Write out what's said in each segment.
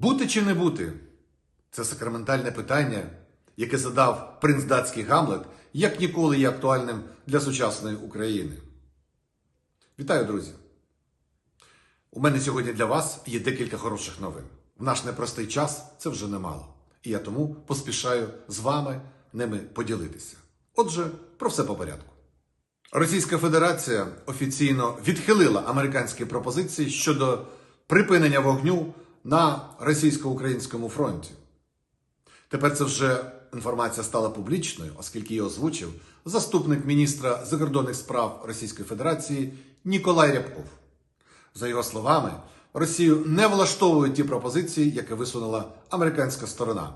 Бути чи не бути це сакраментальне питання, яке задав принц датський Гамлет, як ніколи є актуальним для сучасної України. Вітаю, друзі! У мене сьогодні для вас є декілька хороших новин. В наш непростий час це вже немало. І я тому поспішаю з вами ними поділитися. Отже, про все по порядку. Російська Федерація офіційно відхилила американські пропозиції щодо припинення вогню на російсько-українському фронті. Тепер це вже інформація стала публічною, оскільки її озвучив заступник міністра закордонних справ Російської Федерації Ніколай Рябков. За його словами, Росію не влаштовують ті пропозиції, які висунула американська сторона,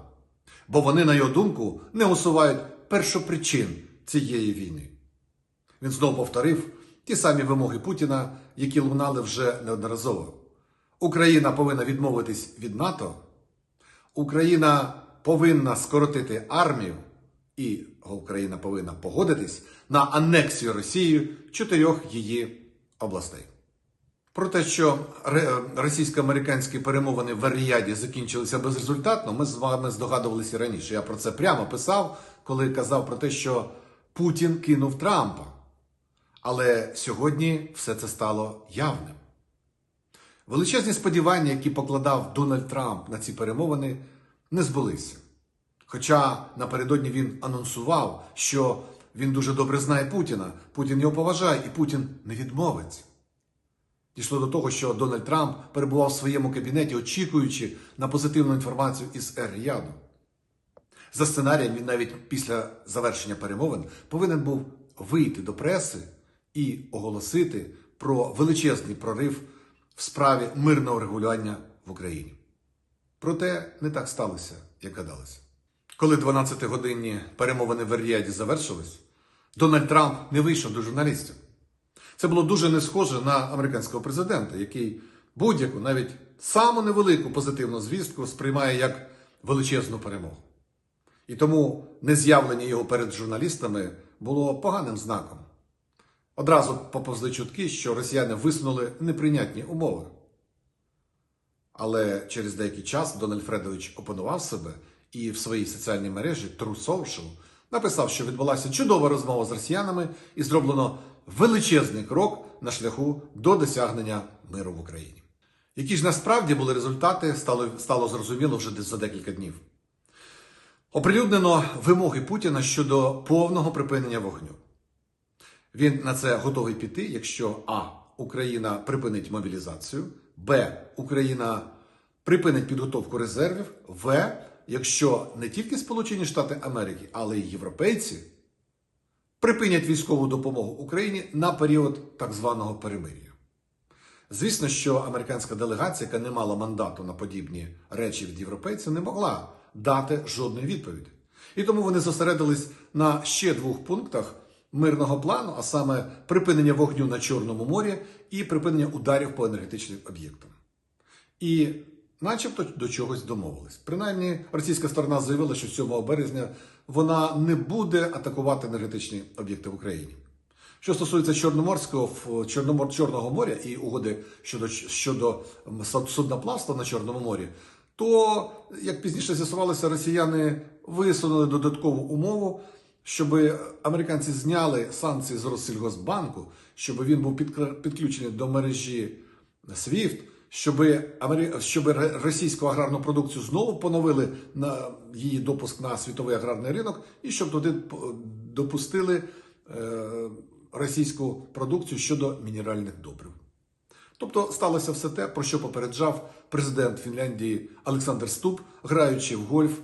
бо вони, на його думку, не усувають першопричин цієї війни. Він знову повторив ті самі вимоги Путіна, які лунали вже неодноразово. Україна повинна відмовитись від НАТО, Україна повинна скоротити армію, і Україна повинна погодитись на анексію Росії чотирьох її областей. Про те, що російсько-американські перемовини в Аріаді закінчилися безрезультатно, ми з вами здогадувалися раніше. Я про це прямо писав, коли казав про те, що Путін кинув Трампа. Але сьогодні все це стало явним. Величезні сподівання, які покладав Дональд Трамп на ці перемовини, не збулися. Хоча напередодні він анонсував, що він дуже добре знає Путіна, Путін його поважає, і Путін не відмовиться. Дійшло до того, що Дональд Трамп перебував в своєму кабінеті, очікуючи на позитивну інформацію із Ер-Ріаду. За сценарієм, він навіть після завершення перемовин повинен був вийти до преси і оголосити про величезний прорив в справі мирного регулювання в Україні. Проте не так сталося, як гадалося. Коли 12-годинні перемовини в Ер-Ріаді завершились, Дональд Трамп не вийшов до журналістів. Це було дуже не схоже на американського президента, який будь-яку, навіть саму невелику позитивну звістку сприймає як величезну перемогу. І тому нез'явлення його перед журналістами було поганим знаком. Одразу поповзли чутки, що росіяни висунули неприйнятні умови. Але через деякий час Дональд Фредович опанував себе і в своїй соціальній мережі True написав, що відбулася чудова розмова з росіянами і зроблено величезний крок на шляху до досягнення миру в Україні. Які ж насправді були результати, стало, стало зрозуміло вже за декілька днів. Оприлюднено вимоги Путіна щодо повного припинення вогню. Він на це готовий піти, якщо А. Україна припинить мобілізацію, Б. Україна припинить підготовку резервів, В. Якщо не тільки Сполучені Штати Америки, але й європейці припинять військову допомогу Україні на період так званого перемир'я. Звісно, що американська делегація, яка не мала мандату на подібні речі від європейців, не могла дати жодної відповіді. І тому вони зосередились на ще двох пунктах мирного плану, а саме припинення вогню на Чорному морі і припинення ударів по енергетичним об'єктам. І начебто до чогось домовились. Принаймні, російська сторона заявила, що 7 березня вона не буде атакувати енергетичні об'єкти в Україні. Що стосується Чорноморського Чорномор, Чорного моря і угоди щодо, щодо судноплавства на Чорному морі, то, як пізніше з'ясувалося, росіяни висунули додаткову умову, щоб американці зняли санкції з Россільгосбанку, щоб він був підключений до мережі SWIFT, щоб, щоб російську аграрну продукцію знову поновили на її допуск на світовий аграрний ринок, і щоб туди допустили е, російську продукцію щодо мінеральних добрив. Тобто сталося все те, про що попереджав президент Фінляндії Олександр Ступ, граючи в гольф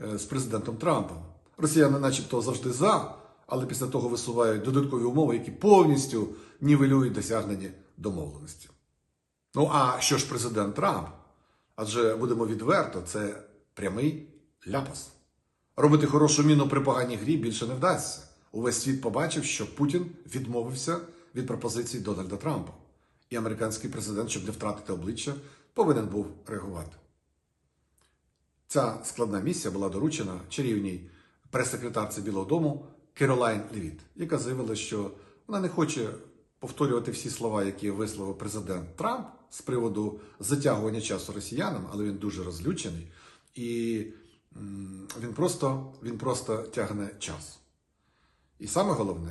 е, з президентом Трампом. Росіяни, начебто, завжди за, але після того висувають додаткові умови, які повністю нівелюють досягнені домовленості. Ну а що ж президент Трамп? Адже будемо відверто, це прямий ляпас. Робити хорошу міну при поганій грі більше не вдасться. Увесь світ побачив, що Путін відмовився від пропозицій Дональда Трампа. І американський президент, щоб не втратити обличчя, повинен був реагувати. Ця складна місія була доручена чарівній прес-секретарці Білого Дому Керолайн Левіт, яка заявила, що вона не хоче повторювати всі слова, які висловив президент Трамп з приводу затягування часу росіянам, але він дуже розлючений і він просто, він просто тягне час. І саме головне,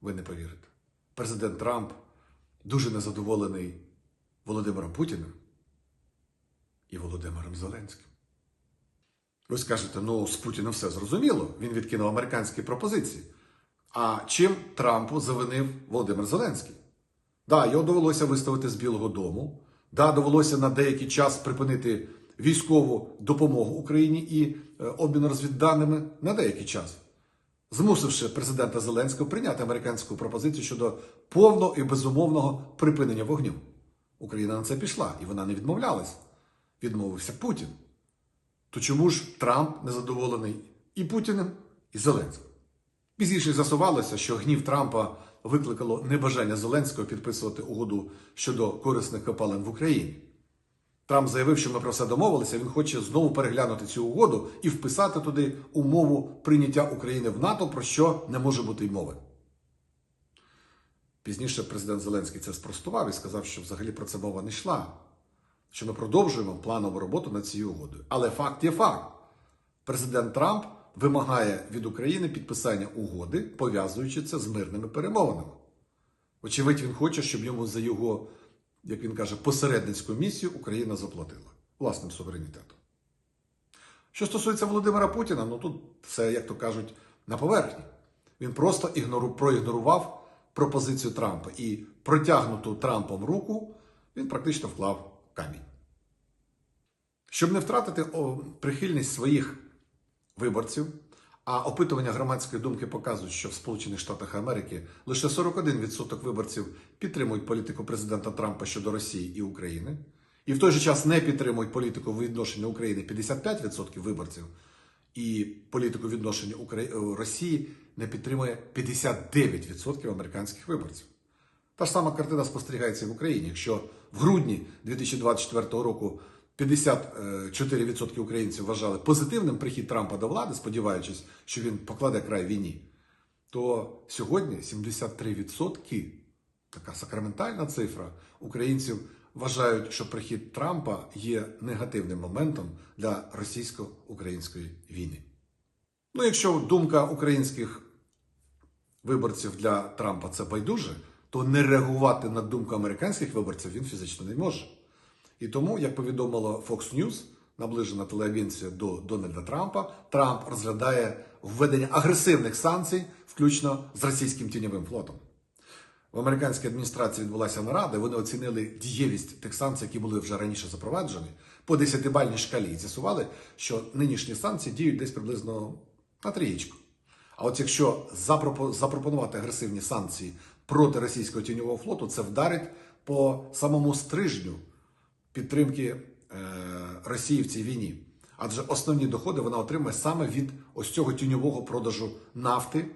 ви не повірите, президент Трамп дуже незадоволений Володимиром Путіним і Володимиром Зеленським. Ви скажете, ну з Путіним все зрозуміло, він відкинув американські пропозиції. А чим Трампу завинив Володимир Зеленський? Да, його довелося виставити з Білого Дому. Да, довелося на деякий час припинити військову допомогу Україні і е, обмін розвідданими на деякий час, змусивши президента Зеленського прийняти американську пропозицію щодо повного і безумовного припинення вогню. Україна на це пішла, і вона не відмовлялась. Відмовився Путін. То чому ж Трамп незадоволений і Путіним, і Зеленським? Пізніше з'ясувалося, що гнів Трампа викликало небажання Зеленського підписувати угоду щодо корисних копалин в Україні. Трамп заявив, що ми про все домовилися. Він хоче знову переглянути цю угоду і вписати туди умову прийняття України в НАТО, про що не може бути й мови. Пізніше президент Зеленський це спростував і сказав, що взагалі про це мова не йшла, що ми продовжуємо планову роботу над цією угодою. Але факт є факт. Президент Трамп вимагає від України підписання угоди, пов'язуючи це з мирними перемовинами. Очевидь, він хоче, щоб йому за його, як він каже, посередницьку місію Україна заплатила власним суверенітетом. Що стосується Володимира Путіна, ну тут все, як то кажуть, на поверхні. Він просто ігнору, проігнорував пропозицію Трампа і протягнуту Трампом руку він практично вклав камінь. Щоб не втратити прихильність своїх виборців, а опитування громадської думки показують, що в Сполучених Штатах Америки лише 41% виборців підтримують політику президента Трампа щодо Росії і України, і в той же час не підтримують політику відношення України 55% виборців, і політику відношення Росії не підтримує 59% американських виборців. Та ж сама картина спостерігається в Україні. Якщо в грудні 2024 року 54% українців вважали позитивним прихід Трампа до влади, сподіваючись, що він покладе край війні, то сьогодні 73%, така сакраментальна цифра, українців вважають, що прихід Трампа є негативним моментом для російсько-української війни. Ну, якщо думка українських виборців для Трампа це байдуже, то не реагувати на думку американських виборців він фізично не може. І тому, як повідомило Fox News, наближена телеагенція до Дональда Трампа, Трамп розглядає введення агресивних санкцій, включно з російським тіньовим флотом. В американській адміністрації відбулася нарада, вони оцінили дієвість тих санкцій, які були вже раніше запроваджені, по 10-бальній шкалі. І з'ясували, що нинішні санкції діють десь приблизно на трієчку. А от якщо запропонувати агресивні санкції проти російського тіньового флоту, це вдарить по самому стрижню підтримки е, Росії в цій війні. Адже основні доходи вона отримує саме від ось цього тіньового продажу нафти,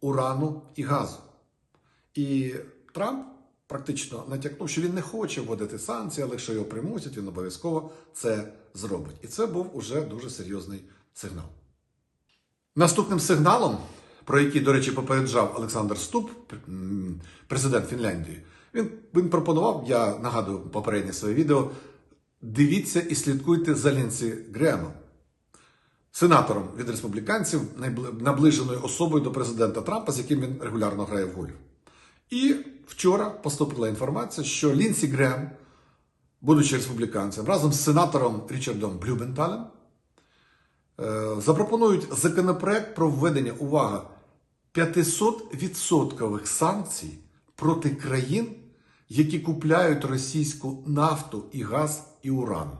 урану і газу. І Трамп практично натякнув, що він не хоче вводити санкції, але якщо його примусять, він обов'язково це зробить. І це був уже дуже серйозний сигнал. Наступним сигналом, про який, до речі, попереджав Олександр Ступ, президент Фінляндії, він, він пропонував, я нагадую попереднє своє відео, дивіться і слідкуйте за Лінсі Гремом, сенатором від республіканців, наближеною особою до президента Трампа, з яким він регулярно грає в гольф. І вчора поступила інформація, що Лінсі Грем, будучи республіканцем, разом з сенатором Річардом Блюбенталем, запропонують законопроект про введення увага 500% санкцій проти країн, які купляють російську нафту і газ і уран.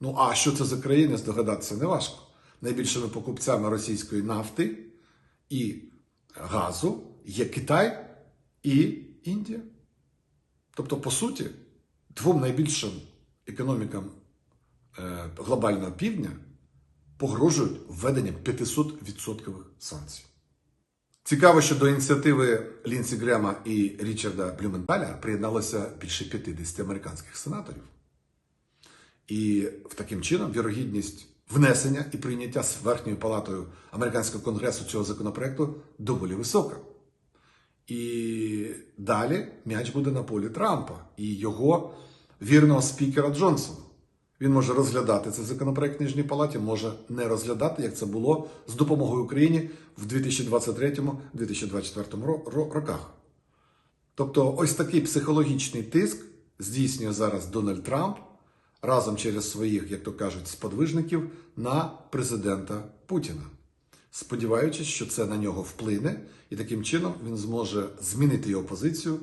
Ну а що це за країни, здогадатися не важко. Найбільшими покупцями російської нафти і газу є Китай і Індія. Тобто, по суті, двом найбільшим економікам е, глобального півдня погрожують введенням 500% санкцій. Цікаво, що до ініціативи Лінсі Грема і Річарда Блюменталя приєдналося більше 50 американських сенаторів. І в таким чином вірогідність внесення і прийняття з верхньою палатою американського конгресу цього законопроекту доволі висока. І далі м'яч буде на полі Трампа і його вірного спікера Джонсона. Він може розглядати цей законопроект в Нижній палаті, може не розглядати, як це було з допомогою Україні в 2023-2024 ро- ро- роках. Тобто, ось такий психологічний тиск здійснює зараз Дональд Трамп разом через своїх, як то кажуть, сподвижників на президента Путіна, сподіваючись, що це на нього вплине, і таким чином він зможе змінити його позицію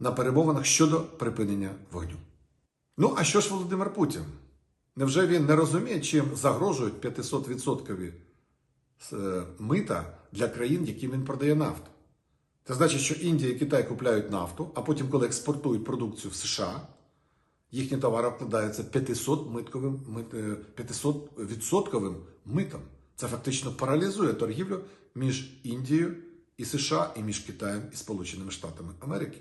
на перемовинах щодо припинення вогню. Ну, а що ж Володимир Путін? Невже він не розуміє, чим загрожують 500% е, мита для країн, яким він продає нафту? Це значить, що Індія і Китай купляють нафту, а потім, коли експортують продукцію в США, їхні товари обкладаються 500 митковим, мит- е, 500 відсотковим митом. Це фактично паралізує торгівлю між Індією і США, і між Китаєм і Сполученими Штатами Америки.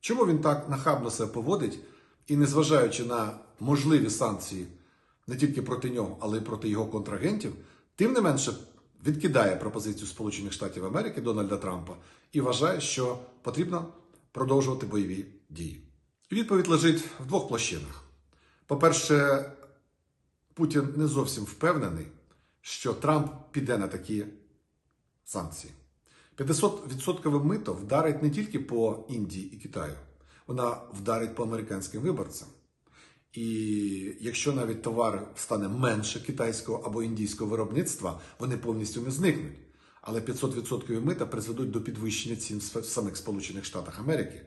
Чому він так нахабно себе поводить і, незважаючи на можливі санкції не тільки проти нього, але й проти його контрагентів, тим не менше відкидає пропозицію Сполучених Штатів Америки Дональда Трампа і вважає, що потрібно продовжувати бойові дії. Відповідь лежить в двох площинах. По-перше, Путін не зовсім впевнений, що Трамп піде на такі санкції. 500% мито вдарить не тільки по Індії і Китаю, вона вдарить по американським виборцям. І якщо навіть товар стане менше китайського або індійського виробництва, вони повністю не зникнуть. Але 500% мита призведуть до підвищення цін в самих Сполучених Штатах Америки.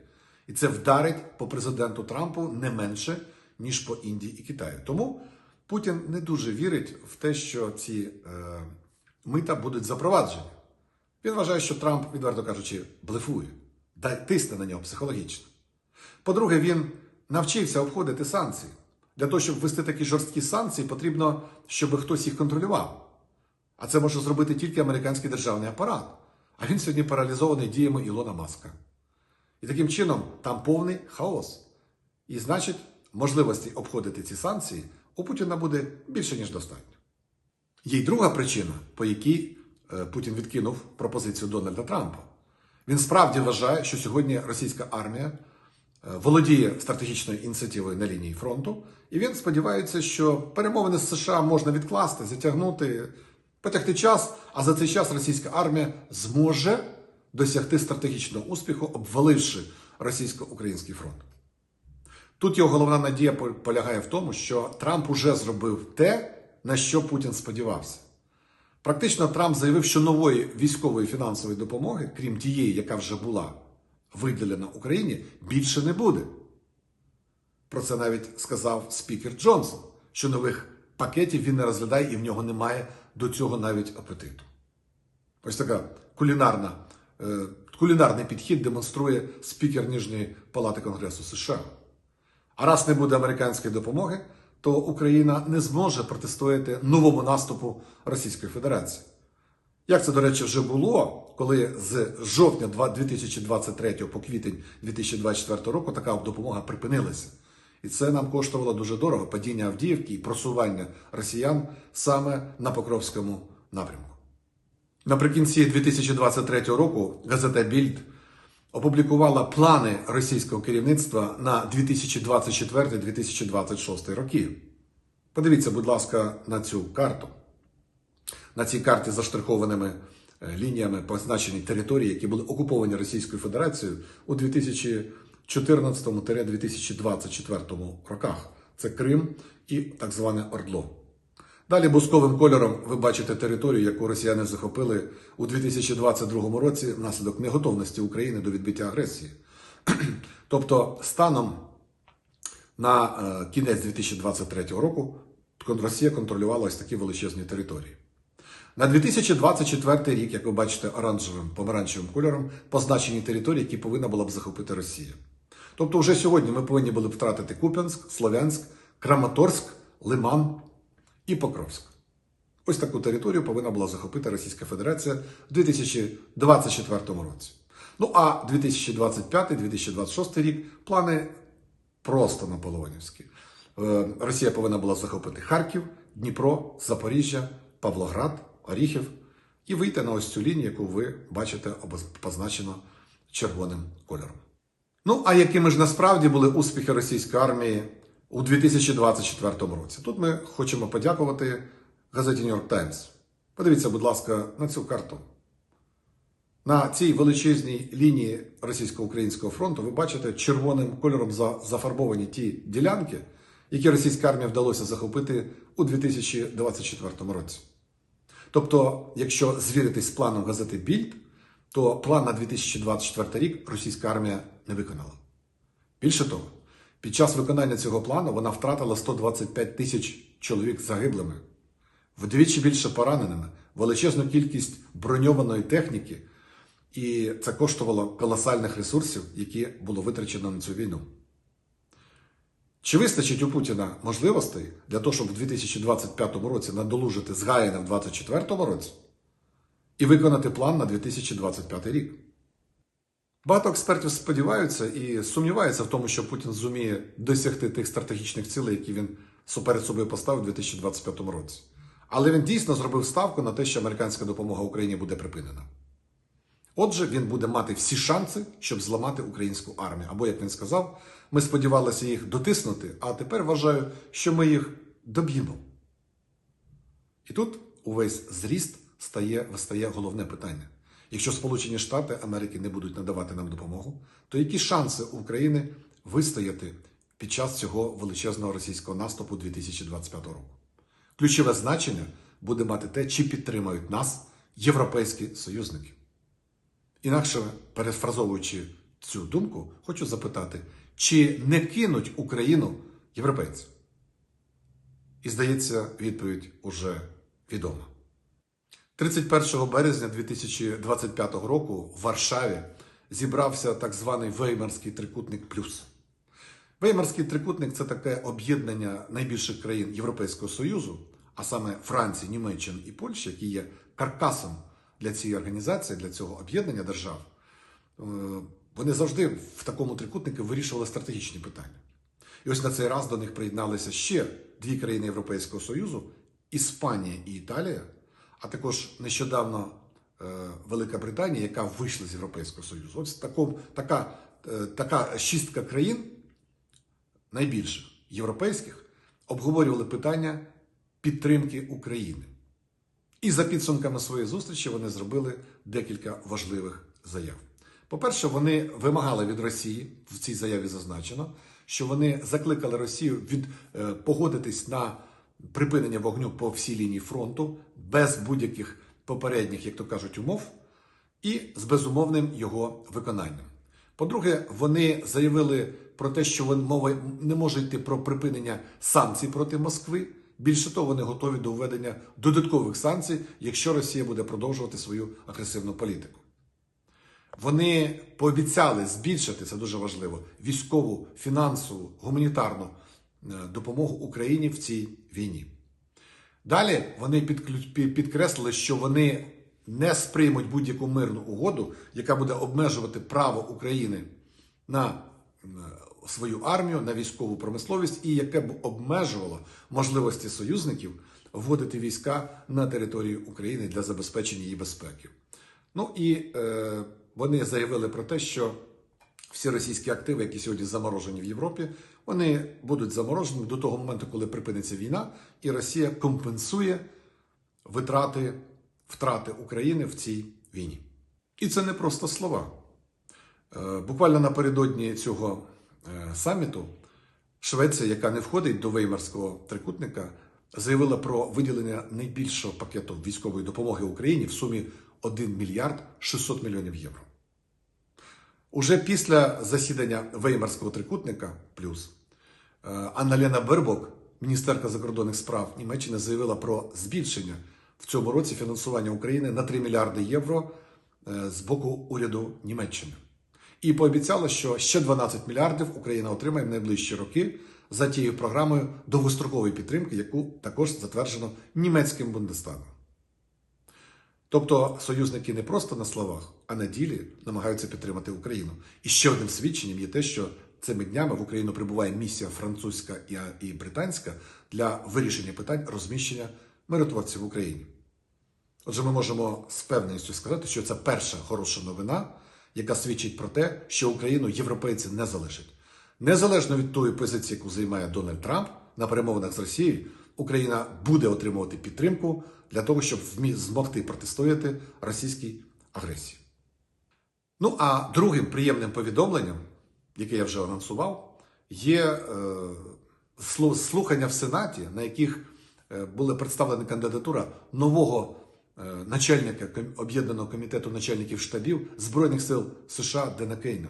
І це вдарить по президенту Трампу не менше, ніж по Індії і Китаю. Тому Путін не дуже вірить в те, що ці е, мита будуть запроваджені. Він вважає, що Трамп, відверто кажучи, блефує, тисне на нього психологічно. По-друге, він навчився обходити санкції. Для того, щоб ввести такі жорсткі санкції, потрібно, щоб хтось їх контролював. А це може зробити тільки американський державний апарат. А він сьогодні паралізований діями Ілона Маска. І таким чином там повний хаос. І значить, можливості обходити ці санкції у Путіна буде більше, ніж достатньо. Є й друга причина, по якій е, Путін відкинув пропозицію Дональда Трампа. Він справді вважає, що сьогодні російська армія володіє стратегічною ініціативою на лінії фронту, і він сподівається, що перемовини з США можна відкласти, затягнути, потягти час, а за цей час російська армія зможе досягти стратегічного успіху, обваливши російсько-український фронт. Тут його головна надія полягає в тому, що Трамп уже зробив те, на що Путін сподівався. Практично Трамп заявив, що нової військової фінансової допомоги, крім тієї, яка вже була виділена Україні, більше не буде. Про це навіть сказав спікер Джонсон, що нових пакетів він не розглядає і в нього немає до цього навіть апетиту. Ось така кулінарна, е, кулінарний підхід демонструє спікер Нижньої палати Конгресу США. А раз не буде американської допомоги, то Україна не зможе протистояти новому наступу Російської Федерації. Як це, до речі, вже було, коли з жовтня 2023 по квітень 2024 року така допомога припинилася. І це нам коштувало дуже дорого падіння Авдіївки і просування росіян саме на Покровському напрямку. Наприкінці 2023 року газета Більд опублікувала плани російського керівництва на 2024-2026 роки. Подивіться, будь ласка, на цю карту. На цій карті заштрихованими е, лініями позначені території, які були окуповані Російською Федерацією у 2014-2024 роках. Це Крим і так зване Ордло. Далі бусковим кольором ви бачите територію, яку росіяни захопили у 2022 році внаслідок неготовності України до відбиття агресії. Тобто, станом на е, кінець 2023 року Росія контролювала ось такі величезні території. На 2024 рік, як ви бачите, оранжевим помаранчевим кольором, позначені території, які повинна була б захопити Росія. Тобто, вже сьогодні ми повинні були б втратити Куп'янськ, Слов'янськ, Краматорськ, Лиман і Покровськ. Ось таку територію повинна була захопити Російська Федерація в 2024 році. Ну а 2025-2026 рік плани просто наполеонівські. Е, Росія повинна була захопити Харків, Дніпро, Запоріжжя, Павлоград, Оріхів і вийти на ось цю лінію, яку ви бачите позначено червоним кольором. Ну, а якими ж насправді були успіхи російської армії у 2024 році? Тут ми хочемо подякувати газеті New York Times. Подивіться, будь ласка, на цю карту. На цій величезній лінії російсько-українського фронту ви бачите червоним кольором зафарбовані ті ділянки, які російська армія вдалося захопити у 2024 році. Тобто, якщо звіритись з планом газети Більд, то план на 2024 рік російська армія не виконала. Більше того, під час виконання цього плану вона втратила 125 тисяч чоловік загиблими, вдвічі більше пораненими, величезну кількість броньованої техніки, і це коштувало колосальних ресурсів, які було витрачено на цю війну. Чи вистачить у Путіна можливостей для того, щоб в 2025 році надолужити згаяне в 2024 році і виконати план на 2025 рік? Багато експертів сподіваються і сумніваються в тому, що Путін зуміє досягти тих стратегічних цілей, які він суперед собою поставив у 2025 році. Але він дійсно зробив ставку на те, що американська допомога Україні буде припинена. Отже, він буде мати всі шанси, щоб зламати українську армію. Або, як він сказав, ми сподівалися їх дотиснути, а тепер вважаю, що ми їх доб'ємо. І тут увесь зріст стає, вистає головне питання. Якщо Сполучені Штати Америки не будуть надавати нам допомогу, то які шанси України вистояти під час цього величезного російського наступу 2025 року? Ключове значення буде мати те, чи підтримають нас європейські союзники. Інакше, перефразовуючи цю думку, хочу запитати, чи не кинуть Україну європейці? І здається, відповідь уже відома. 31 березня 2025 року в Варшаві зібрався так званий Веймарський трикутник плюс. Веймарський трикутник це таке об'єднання найбільших країн Європейського Союзу, а саме Франції, Німеччини і Польщі, які є каркасом для цієї організації, для цього об'єднання держав. Вони завжди в такому трикутнику вирішували стратегічні питання. І ось на цей раз до них приєдналися ще дві країни Європейського Союзу Іспанія і Італія, а також нещодавно е, Велика Британія, яка вийшла з Європейського Союзу. Ось таком, така, е, така шістка країн, найбільших європейських, обговорювали питання підтримки України. І за підсумками своєї зустрічі вони зробили декілька важливих заяв. По-перше, вони вимагали від Росії, в цій заяві зазначено, що вони закликали Росію від, е, погодитись на припинення вогню по всій лінії фронту без будь-яких попередніх, як то кажуть, умов, і з безумовним його виконанням. По-друге, вони заявили про те, що вон- мова не може йти про припинення санкцій проти Москви. Більше того, вони готові до введення додаткових санкцій, якщо Росія буде продовжувати свою агресивну політику. Вони пообіцяли збільшити це дуже важливо військову, фінансову, гуманітарну е, допомогу Україні в цій війні. Далі вони підкреслили, що вони не сприймуть будь-яку мирну угоду, яка буде обмежувати право України на е, свою армію, на військову промисловість і яке б обмежувало можливості союзників вводити війська на територію України для забезпечення її безпеки. Ну і е, вони заявили про те, що всі російські активи, які сьогодні заморожені в Європі, вони будуть заморожені до того моменту, коли припиниться війна, і Росія компенсує витрати, втрати України в цій війні. І це не просто слова. Е, Буквально напередодні цього е, саміту Швеція, яка не входить до Веймарського трикутника, заявила про виділення найбільшого пакету військової допомоги Україні в сумі 1 мільярд 600 мільйонів євро. Уже після засідання Веймарського трикутника плюс е, Анна Лена Бербок, міністерка закордонних справ Німеччини, заявила про збільшення в цьому році фінансування України на 3 мільярди євро е, з боку уряду Німеччини. І пообіцяла, що ще 12 мільярдів Україна отримає в найближчі роки за тією програмою довгострокової підтримки, яку також затверджено німецьким Бундестагом. Тобто союзники не просто на словах, а на ділі намагаються підтримати Україну. І ще одним свідченням є те, що цими днями в Україну прибуває місія французька і- британська для вирішення питань розміщення миротворців в Україні. Отже, ми можемо з певністю сказати, що це перша хороша новина, яка свідчить про те, що Україну європейці не залишать. Незалежно від тої позиції, яку займає Дональд Трамп на перемовинах з Росією, Україна буде отримувати підтримку для того, щоб змогти протистояти російській агресії. Ну а другим приємним повідомленням, яке я вже анонсував, є е, слухання в Сенаті, на яких е, була представлена кандидатура нового е, начальника об'єднаного комітету начальників штабів Збройних сил США Дена Кейна.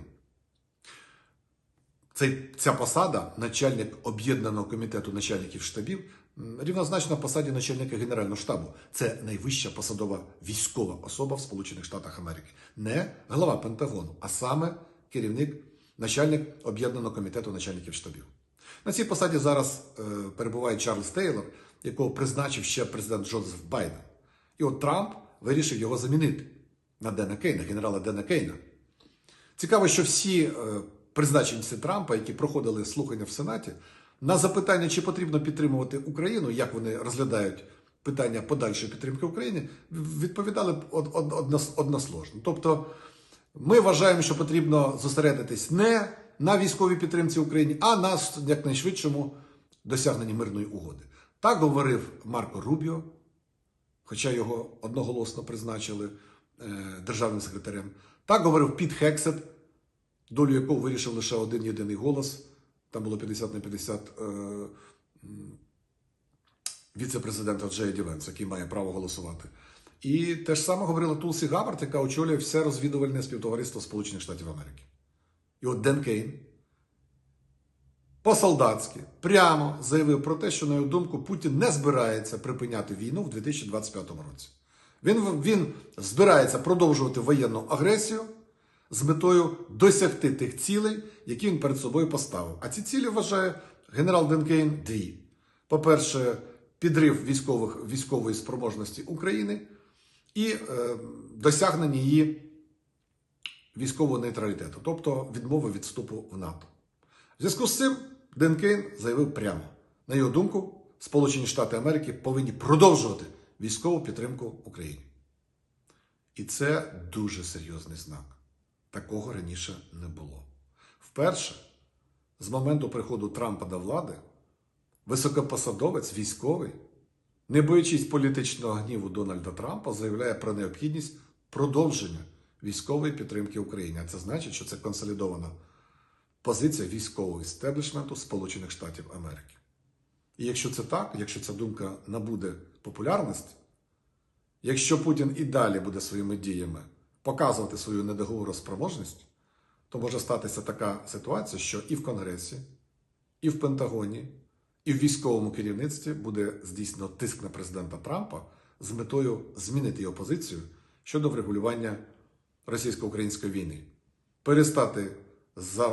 Ця посада, начальник об'єднаного комітету начальників штабів, м, рівнозначна посаді начальника Генерального штабу. Це найвища посадова військова особа в Сполучених Штатах Америки. Не глава Пентагону, а саме керівник, начальник об'єднаного комітету начальників штабів. На цій посаді зараз е, перебуває Чарльз Тейлор, якого призначив ще президент Джозеф Байден. І от Трамп вирішив його замінити на Дена Кейна, генерала Дена Кейна. Цікаво, що всі е, призначенці Трампа, які проходили слухання в Сенаті, на запитання, чи потрібно підтримувати Україну, як вони розглядають питання подальшої підтримки України, відповідали од- од- односложно. Тобто, ми вважаємо, що потрібно зосередитись не на військовій підтримці України, а на якнайшвидшому досягненні мирної угоди. Так говорив Марко Рубіо, хоча його одноголосно призначили е, державним секретарем. Так говорив Піт Хексет, долю якого вирішив лише один єдиний голос. Там було 50 на 50 е, віце-президента Джея Дівенс, який має право голосувати. І те ж саме говорила Тулсі Габбард, яка очолює все розвідувальне співтовариство Сполучених Штатів Америки. І от Ден Кейн по-солдатськи прямо заявив про те, що, на його думку, Путін не збирається припиняти війну в 2025 році. Він, він збирається продовжувати воєнну агресію з метою досягти тих цілей, які він перед собою поставив. А ці цілі вважає генерал Денкейн дві: по-перше, підрив військових, військової спроможності України і е, досягнення її військового нейтралітету, тобто відмови від вступу в НАТО. В зв'язку з цим Ден Кейн заявив прямо: на його думку, Сполучені Штати Америки повинні продовжувати військову підтримку Україні. І це дуже серйозний знак. Такого раніше не було. Вперше, з моменту приходу Трампа до влади, високопосадовець військовий, не боячись політичного гніву Дональда Трампа, заявляє про необхідність продовження військової підтримки Україні. А це значить, що це консолідована позиція військового істеблішменту Сполучених Штатів Америки. І якщо це так, якщо ця думка набуде популярності, якщо Путін і далі буде своїми діями показувати свою недоговороспроможність, то може статися така ситуація, що і в Конгресі, і в Пентагоні, і в військовому керівництві буде здійснено тиск на президента Трампа з метою змінити його позицію щодо врегулювання російсько-української війни, перестати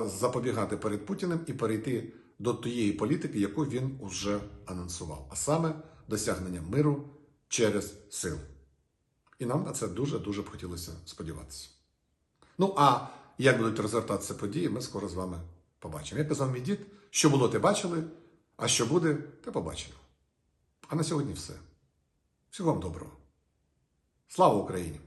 запобігати перед Путіним і перейти до тієї політики, яку він уже анонсував, а саме досягнення миру через силу. І нам на це дуже-дуже б хотілося сподіватися. Ну а як будуть розвертатися події, ми скоро з вами побачимо. Як казав мій дід, що було, те бачили, а що буде, те побачимо. А на сьогодні все. Всього вам доброго. Слава Україні!